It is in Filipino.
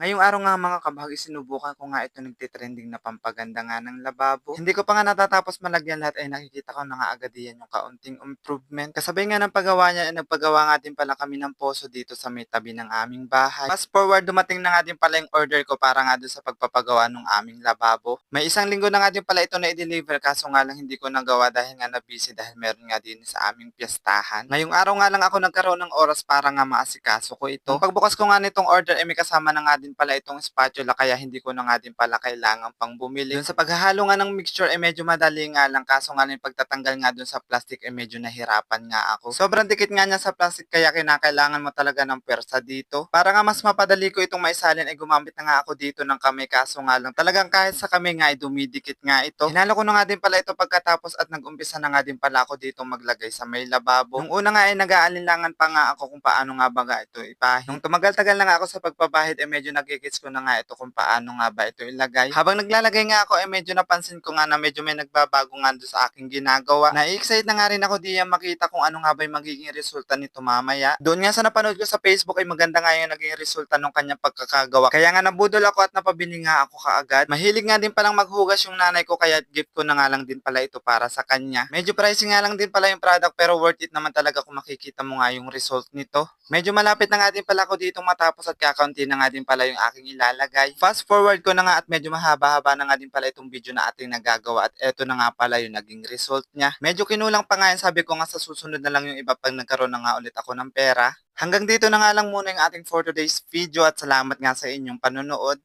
Ngayong araw nga mga kabahagi, sinubukan ko nga ito nagtitrending na pampaganda nga ng lababo. Hindi ko pa nga natatapos malagyan lahat ay nakikita ko na nga agad yan yung kaunting improvement. Kasabay nga ng paggawa niya, ay nagpagawa nga din pala kami ng poso dito sa may tabi ng aming bahay. Fast forward, dumating na nga din pala yung order ko para nga doon sa pagpapagawa ng aming lababo. May isang linggo na nga din pala ito na i-deliver kaso nga lang hindi ko nagawa dahil nga na-busy dahil meron nga din sa aming piyestahan. Ngayong araw nga lang ako nagkaroon ng oras para nga maasikaso ko ito. Pagbukas ko nga nitong order ay may kasama na nga din pala itong spatula kaya hindi ko na nga din pala kailangan pang bumili. Dun sa paghahalo nga ng mixture ay medyo madali nga lang kaso nga yung pagtatanggal nga dun sa plastic ay medyo nahirapan nga ako. Sobrang dikit nga niya sa plastic kaya kinakailangan mo talaga ng pwersa dito. Para nga mas mapadali ko itong maisalin ay gumamit na nga ako dito ng kamay kaso nga lang talagang kahit sa kamay nga ay dumidikit nga ito. Hinalo ko na nga din pala ito pagkatapos at nag-umpisa na nga din pala ako dito maglagay sa may lababo. Nung una nga ay nag-aalinlangan pa nga ako kung paano nga ba nga ito ipahin. Nung tumagal-tagal na nga ako sa pagpapahid ay medyo nagigits ko na nga ito kung paano nga ba ito ilagay. Habang naglalagay nga ako ay medyo napansin ko nga na medyo may nagbabago nga doon sa aking ginagawa. Na-excite na nga rin ako diyan makita kung ano nga ba yung magiging resulta nito mamaya. Doon nga sa napanood ko sa Facebook ay maganda nga yung naging resulta ng kanyang pagkakagawa. Kaya nga nabudol ako at napabili nga ako kaagad. Mahilig nga din palang maghugas yung nanay ko kaya gift ko na nga lang din pala ito para sa kanya. Medyo pricey nga lang din pala yung product pero worth it naman talaga kung makikita mo nga yung result nito. Medyo malapit na nga din pala ako dito matapos at kakaunti na nga din pala yung aking ilalagay. Fast forward ko na nga at medyo mahaba-haba na nga din pala itong video na ating nagagawa at eto na nga pala yung naging result niya. Medyo kinulang pa nga yan sabi ko nga sa susunod na lang yung iba pag nagkaroon na nga ulit ako ng pera. Hanggang dito na nga lang muna yung ating for today's video at salamat nga sa inyong panonood.